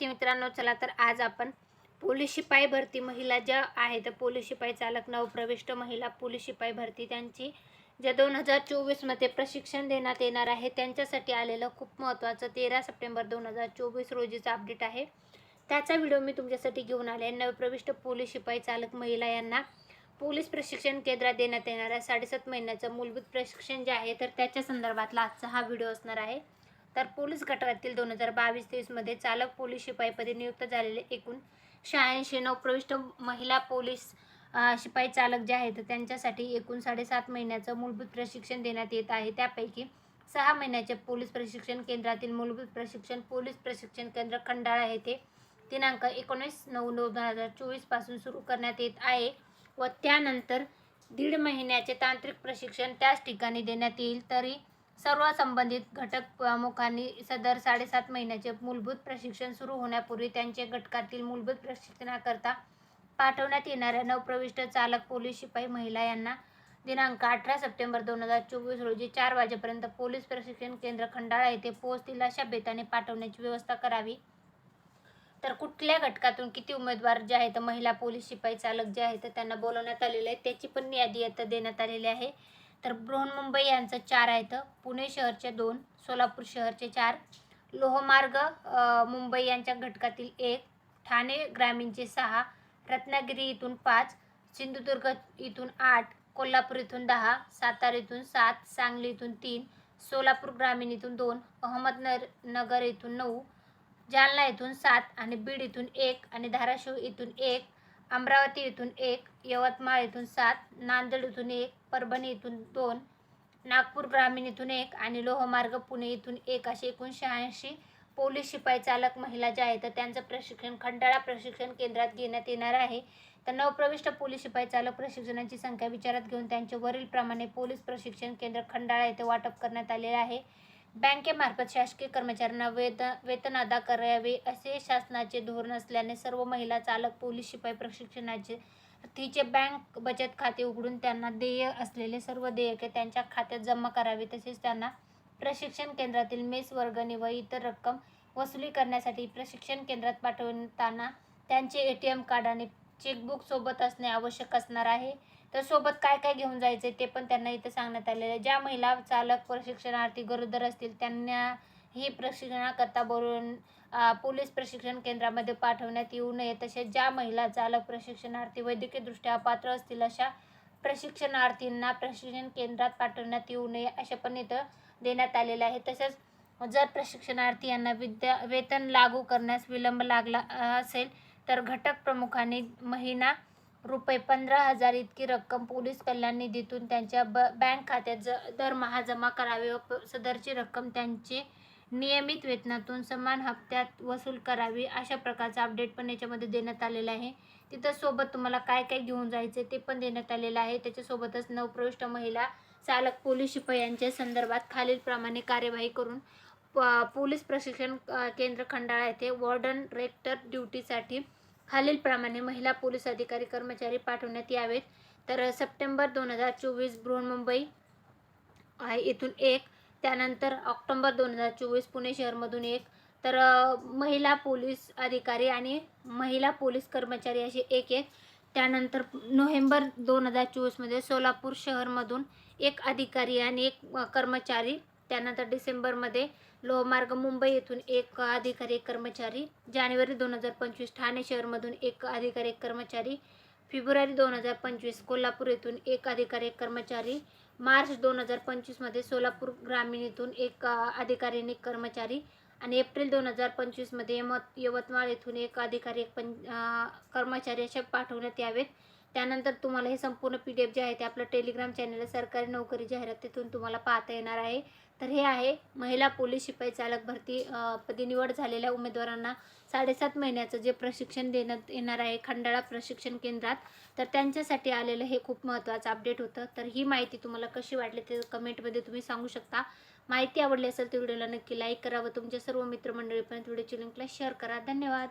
ते मित्रांनो चला तर आज आपण पोलीस शिपाई भरती महिला ज्या आहेत पोलीस शिपाई चालक नवप्रविष्ट महिला पोलीस शिपाई भरती त्यांची ज्या दोन हजार चोवीसमध्ये प्रशिक्षण देण्यात येणार आहे त्यांच्यासाठी आलेलं खूप महत्त्वाचं तेरा सप्टेंबर दोन हजार चोवीस रोजीचा अपडेट आहे. त्याचा व्हिडिओ मी तुमच्यासाठी घेऊन आले नवप्रविष्ट पोलीस शिपाई चालक महिला यांना पोलीस प्रशिक्षण केंद्रात देण्यात येणाऱ्या साडेसात महिन्याचं मूलभूत प्रशिक्षण जे आहे तर त्याच्या संदर्भातला आजचा हा व्हिडिओ असणार आहे. तर पोलीस गटातील दोन हजार बावीस तेवीसमध्ये चालक पोलीस शिपाईपदी नियुक्त झालेले एकूण शहाऐंशी नवप्रविष्ट महिला पोलीस शिपाई चालक जे आहेत त्यांच्यासाठी एकूण साडेसात महिन्याचं मूलभूत प्रशिक्षण देण्यात येत आहे. त्यापैकी सहा महिन्याचे पोलीस प्रशिक्षण केंद्रातील मूलभूत प्रशिक्षण पोलीस प्रशिक्षण केंद्र खंडाळा येथे दिनांक एकोणीस नऊ नऊ दोन हजार चोवीसपासून सुरू करण्यात येत आहे व त्यानंतर दीड महिन्याचे तांत्रिक प्रशिक्षण त्याच ठिकाणी देण्यात येईल. तरी सर्व संबंधित घटक प्रमुखांनी सदर साडेसात महिन्याचे मूलभूत प्रशिक्षण सुरू होण्यापूर्वी त्यांचे घटकातील मूलभूत प्रशिक्षणाकरता पाठवण्यात येणाऱ्या नवप्रविष्ट चालक पोलीस शिपाई महिला यांना दिनांक अठरा सप्टेंबर दोन हजार चोवीस रोजी चार वाजेपर्यंत पोलीस प्रशिक्षण केंद्र खंडाळा येथे पोहोचतील अशा बेताने पाठवण्याची व्यवस्था करावी. तर कुठल्या घटकातून किती उमेदवार जे आहेत महिला पोलीस शिपाई चालक जे आहेत त्यांना बोलवण्यात आलेले आहे त्याची पण यादी आता देण्यात आलेली आहे. तर बृहन्मुंबई यांचं चार आहेत. पुणे शहरचे दोन सोलापूर शहरचे चार लोहमार्ग मुंबई यांच्या घटकातील एक ठाणे ग्रामीणचे सहा रत्नागिरी इथून पाच सिंधुदुर्ग इथून आठ कोल्हापूर इथून दहा सातारा इथून सात सांगली इथून तीन सोलापूर ग्रामीण इथून दोन अहमदनगर नगर इथून नऊ जालना इथून सात आणि बीड इथून एक आणि धाराशिव इथून एक अमरावती इथून एक यवतमाळ इथून सात नांदेड इथून एक परभणी इथून दोन नागपूर ग्रामीण इथून एक आणि लोहमार्ग पुणे इथून एक असे एकूण शहाऐंशी पोलीस शिपाई चालक महिला ज्या आहेत तर त्यांचं प्रशिक्षण खंडाळा प्रशिक्षण केंद्रात घेण्यात येणार आहे. तर नवप्रविष्ट पोलीस शिपाई चालक प्रशिक्षणाची संख्या विचारात घेऊन त्यांचे वरीलप्रमाणे पोलीस प्रशिक्षण केंद्र खंडाळा येथे वाटप करण्यात आलेले आहे. बँकेमार्फत शासकीय कर्मचाऱ्यांना वेत वेतन अदा करावे असे शासनाचे धोरण असल्याने सर्व महिला चालक पोलीस शिपाई प्रशिक्षणाचे तिचे बँक बचत खाते उघडून त्यांना देय असलेले सर्व देयके त्यांच्या खात्यात जमा करावी. तसेच त्यांना प्रशिक्षण केंद्रातील मेस वर्गणी व इतर रक्कम वसुली करण्यासाठी प्रशिक्षण केंद्रात पाठवताना त्यांचे ए टी एम कार्ड आणि चेकबुक सोबत असणे आवश्यक असणार आहे. तर सोबत काय काय घेऊन जायचे ते पण त्यांना इथं सांगण्यात आलेलं आहे. ज्या महिला चालक प्रशिक्षणार्थी गरोदर असतील त्यांना ही प्रशिक्षणाकरता बोलून पोलीस प्रशिक्षण केंद्रामध्ये पाठवण्यात येऊ नये तसेच ज्या महिला चालक प्रशिक्षणार्थी वैद्यकीयदृष्ट्या अपात्र असतील अशा प्रशिक्षणार्थींना प्रशिक्षण केंद्रात पाठवण्यात येऊ नये असे पण इथं देण्यात आलेले आहे. तसेच जर प्रशिक्षणार्थी यांना विद्या वेतन लागू करण्यास विलंब लागला असेल तर घटक प्रमुखांनी महिना रुपये पंधरा हजार इतकी रक्कम पोलीस कल्याण निधीतून त्यांच्या ब बँक खात्यात ज दरमहा जमा करावी व सदरची रक्कम त्यांचे नियमित वेतनातून समान हप्त्यात वसूल करावी अशा प्रकारचा अपडेट पण याच्यामध्ये देण्यात आलेला आहे. तिथं सोबत तुम्हाला काय काय घेऊन जायचे ते पण देण्यात आलेलं आहे. त्याच्यासोबतच नवप्रविष्ट महिला चालक पोलीस शिपाई यांच्या संदर्भात खालीलप्रमाणे कार्यवाही करून प- पोलीस प्रशिक्षण केंद्र खंडाळा येथे वॉर्डन रेक्टर ड्युटीसाठी खालीलप्रमाणे महिला पोलीस अधिकारी कर्मचारी पाठवण्यात यावेत. तर सप्टेंबर दोन हजार चोवीस बृहन्मुंबई आहे. एक त्यानंतर ऑक्टोंबर दोन हजार चोवीस पुणे शहरमधून एक तर महिला पोलीस अधिकारी आणि महिला पोलीस कर्मचारी असे एक एक. त्यानंतर नोव्हेंबर दोन हजार चोवीसमध्ये सोलापूर शहरमधून एक अधिकारी आणि एक कर्मचारी त्यानंतर डिसेंबरमध्ये लोहमार्ग मुंबई येथून एक अधिकारी एक कर्मचारी जानेवारी दोन हजार पंचवीस ठाणे शहरमधून एक अधिकारी एक कर्मचारी फेब्रुवारी दोन हजार पंचवीस कोल्हापूर येथून एक अधिकारी एक कर्मचारी मार्च दोन हजार पंचवीसमध्ये सोलापूर ग्रामीण येथून एक अ, अधिकारी आणि कर्मचारी आणि एप्रिल दोन हजार पंचवीसमध्ये यमत यवतमाळ येथून एक अधिकारी एक पं कर्मचारी असे पाठवण्यात यावेत. त्यानंतर तुम्हाला हे संपूर्ण पी डी एफ जे आहे ते आपलं टेलिग्राम चॅनल सरकारी नोकरी जाहिरात तिथून तुम्हाला पाहता येणार आहे. तर हे आहे महिला पोलीस शिपाई चालक भरती पदी निवड झालेल्या उमेदवारांना साडेसात महिन्याचं जे प्रशिक्षण देण्यात येणार आहे खंडाळा प्रशिक्षण केंद्रात तर त्यांच्यासाठी आलेलं हे खूप महत्त्वाचं अपडेट होतं. तर ही माहिती तुम्हाला कशी वाटली ते कमेंटमध्ये तुम्ही सांगू शकता. माहिती आवडली असेल तर व्हिडिओला नक्की लाईक करा व तुमच्या सर्व मित्रमंडळीपर्यंत व्हिडिओची लिंकला शेअर करा. धन्यवाद!